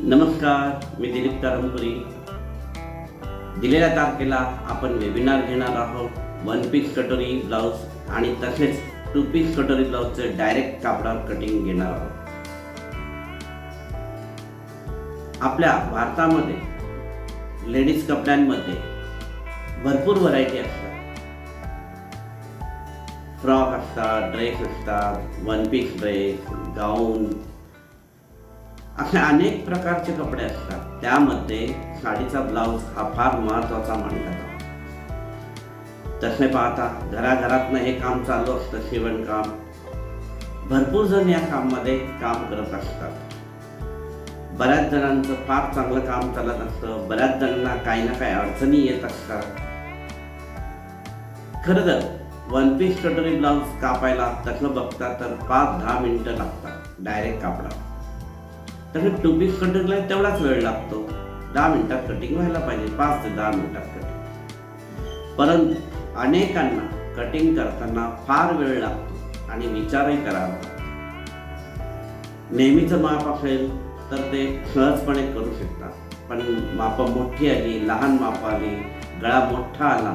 नमस्कार मी दिलीप तारंपुरी दिलेल्या तारखेला आपण वेबिनार घेणार आहोत. वन पीस कटोरी ब्लाऊज आणि तसेच टू पीस कटोरी ब्लाऊजचे डायरेक्ट कापडावर कटिंग घेणार आहोत. आपल्या भारतामध्ये लेडीज कपड्यांमध्ये भरपूर व्हरायटी असतात. फ्रॉक असतात ड्रेस असतात वन पीस ड्रेस गाऊन असे अनेक प्रकारचे कपडे असतात. त्यामध्ये साडीचा ब्लाऊज हा फार महत्त्वाचा मानला जातो. तसे पाहता घराघरातनं हे काम चालू असतं शिवणकाम भरपूर जण या कामामध्ये काम करत असतात. बऱ्याच जणांचं फार चांगलं काम चालत असतं. बऱ्याच जणांना काही ना काही अडचणी येत असतात. खरं तर वन पीस कटोरी ब्लाऊज कापायला तसं बघता तर पाच दहा मिनिटं लागतात. डायरेक्ट कापडा तसं टू पीस कटिंगला तेवढाच वेळ लागतो. दहा मिनिटात कटिंग व्हायला पाहिजे पाच ते दहा मिनिटात कटिंग परंतु अनेकांना कटिंग करताना फार वेळ लागतो आणि विचारही करावा लागतो. नेहमीचं माप असेल तर ते सहजपणे करू शकतात. पण माप मोठी आली लहान माप आली गळा मोठा आला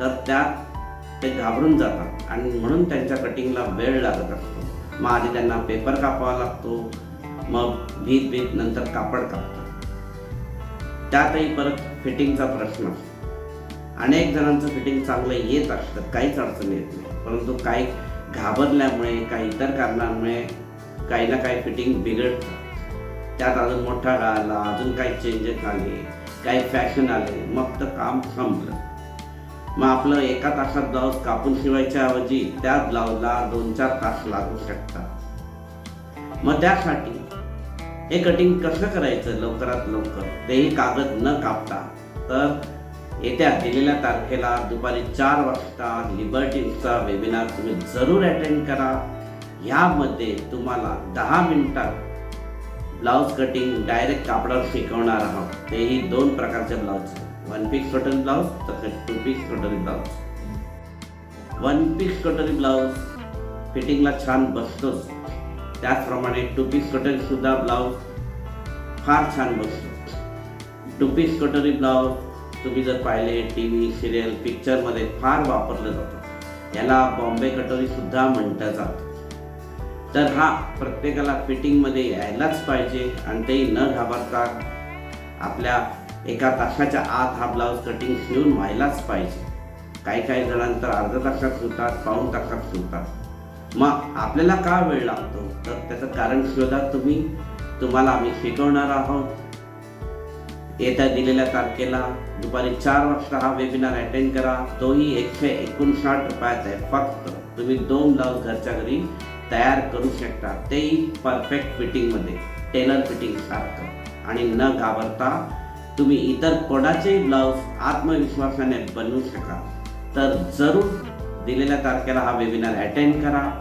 तर त्यात ते घाबरून जातात. आणि म्हणून त्यांच्या कटिंगला वेळ लागत असतो. मग आधी त्यांना पेपर कापावा लागतो. मग भीत भीत नंतर कापड कापतात. त्यातही परत फिटिंगचा प्रश्न असतो. अनेक जणांचं फिटिंग चांगलं येत असतं काहीच अडचण येत नाही. परंतु काही घाबरल्यामुळे काही इतर कारणांमुळे काही ना काही फिटिंग बिघडतं. त्यात अजून मोठा आला अजून काही चेंजेस आले काही फॅशन आले मग तर काम संपलं. मग आपलं एका तासात ब्लाऊज कापून शिवायच्या ऐवजी त्या ब्लाऊजला दोन चार तास लागू शकतात. मग त्यासाठी हे कटिंग कसं करायचं लवकरात लवकर? तेही कागद न कापता. तर येत्या दिलेल्या तारखेला दुपारी चार वाजता लिबर्टीचा वेबिनार तुम्ही जरूर अटेंड करा. ह्यामध्ये तुम्हाला दहा मिनिटात ब्लाऊज कटिंग डायरेक्ट कापडावर शिकवणार आहोत. तेही दोन प्रकारचे ब्लाऊज वन पीस कटरी ब्लाऊज तसेच टू पीस कटोरी ब्लाऊज वन पीस कटरी ब्लाऊज फिटिंगला छान बसतोच. त्याचप्रमाणे टू पीस सुद्धा ब्लाऊज फार छान बसतो टू कटरी कटोरी ब्लाऊज तुम्ही जर पाहिले टी व्ही सिरियल पिक्चरमध्ये फार वापरलं जातं. याला बॉम्बे कटोरी सुद्धा म्हटलं जातं. तर हा प्रत्येकाला फिटिंगमध्ये यायलाच पाहिजे आणि तेही न घाबरता आपल्या एका तासाच्या आत हा ब्लाऊज कटिंग शिवून व्हायलाच पाहिजे. काही काही जणांतर अर्ध्या तासात सुटतात पाऊण तासात सुटतात मग आपल्याला का वेळ लागतो? तर त्याचं कारण शोधा तुम्ही. तुम्हाला आम्ही शिकवणार आहोत. येत्या दिलेल्या तारखेला दुपारी चार वाजता हा वेबिनार अटेंड करा. तोही एकशे एकोणसाठ रुपयाचा आहे. फक्त तुम्ही दोन ब्लाऊज घरच्या घरी तयार करू शकता. तेही परफेक्ट फिटिंगमध्ये टेलर फिटिंग सारखं. आणि न घाबरता तुम्ही इतर कोणाचेही ब्लाऊज आत्मविश्वासाने बनवू शकाल. तर जरूर दिलेल्या तारखेला हा वेबिनार अटेंड करा.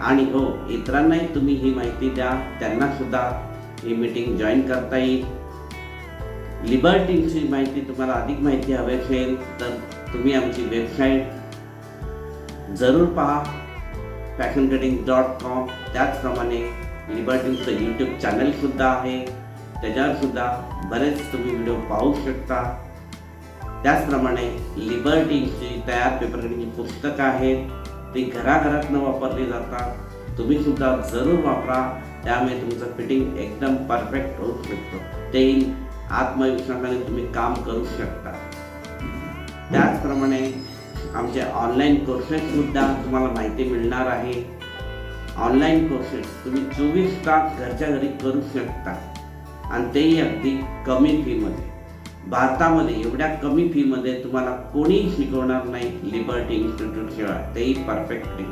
आणि हो इतरांनाही तुम्ही ही माहिती द्या. त्यांना सुद्धा ही मीटिंग जॉईन करता येईल. लिबर्टीची माहिती तुम्हाला अधिक माहिती हवी असेल तर तुम्ही आमची वेबसाईट जरूर पहा. फॅशन कटिंग डॉट कॉम त्याचप्रमाणे लिबर्टीचं यूट्यूब चॅनलसुद्धा आहे. त्याच्यावर सुद्धा बरेच तुम्ही व्हिडिओ पाहू शकता. त्याचप्रमाणे लिबर्टीची तयार पेपर पुस्तकं आहेत. ती घराघरातनं वापरली जातात. तुम्ही सुद्धा जरूर वापरा. त्यामुळे तुमचं फिटिंग एकदम परफेक्ट होऊ शकतं. ते आत्मविश्वासाने तुम्ही काम करू शकता. त्याचप्रमाणे आमचे ऑनलाईन कोर्सेस सुद्धा तुम्हाला माहिती मिळणार आहे. ऑनलाईन कोर्सेस तुम्ही चोवीस तास घरच्या घरी करू शकता. आणि तेही अगदी कमी फीमध्ये भारतामध्ये एवढ्या कमी फीमध्ये तुम्हाला कोणीही शिकवणार नाही लिबर्टी इन्स्टिट्यूट शिवाय तेही परफेक्टली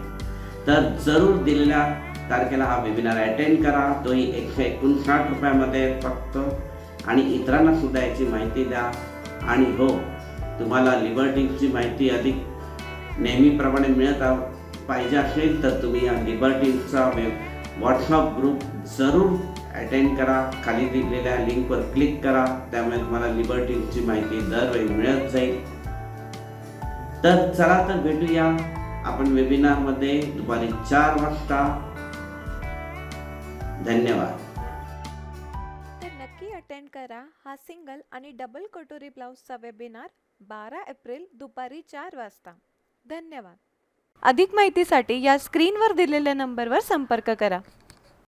तर जरूर दिलेल्या तारखेला हा वेबिनार अटेंड करा. तोही एकशे एकोणसाठ रुपयामध्ये फक्त. आणि इतरांना सुद्धा याची माहिती द्या. आणि हो तुम्हाला लिबर्टीची माहिती अधिक नेहमीप्रमाणे मिळत पाहिजे असेल तर तुम्ही या लिबर्टीचा व्हॉट्सअप ग्रुप जरूर अटेंड करा खाली दिलेल्या लिंकवर क्लिक करा त्यामुळे तुम्हाला लिबर्टीची माहिती दरवेळी मिळत जाईल. तर चला तर भेटूया आपण वेबिनारमध्ये दुपारी चार वाजता. धन्यवाद. तर नक्की अटेंड करा हा सिंगल आणि डबल कटोरी ब्लाऊजचा वेबिनार बारा एप्रिल दुपारी चार वाजता. धन्यवाद. अधिक माहितीसाठी या स्क्रीनवर दिलेल्या नंबरवर संपर्क करा.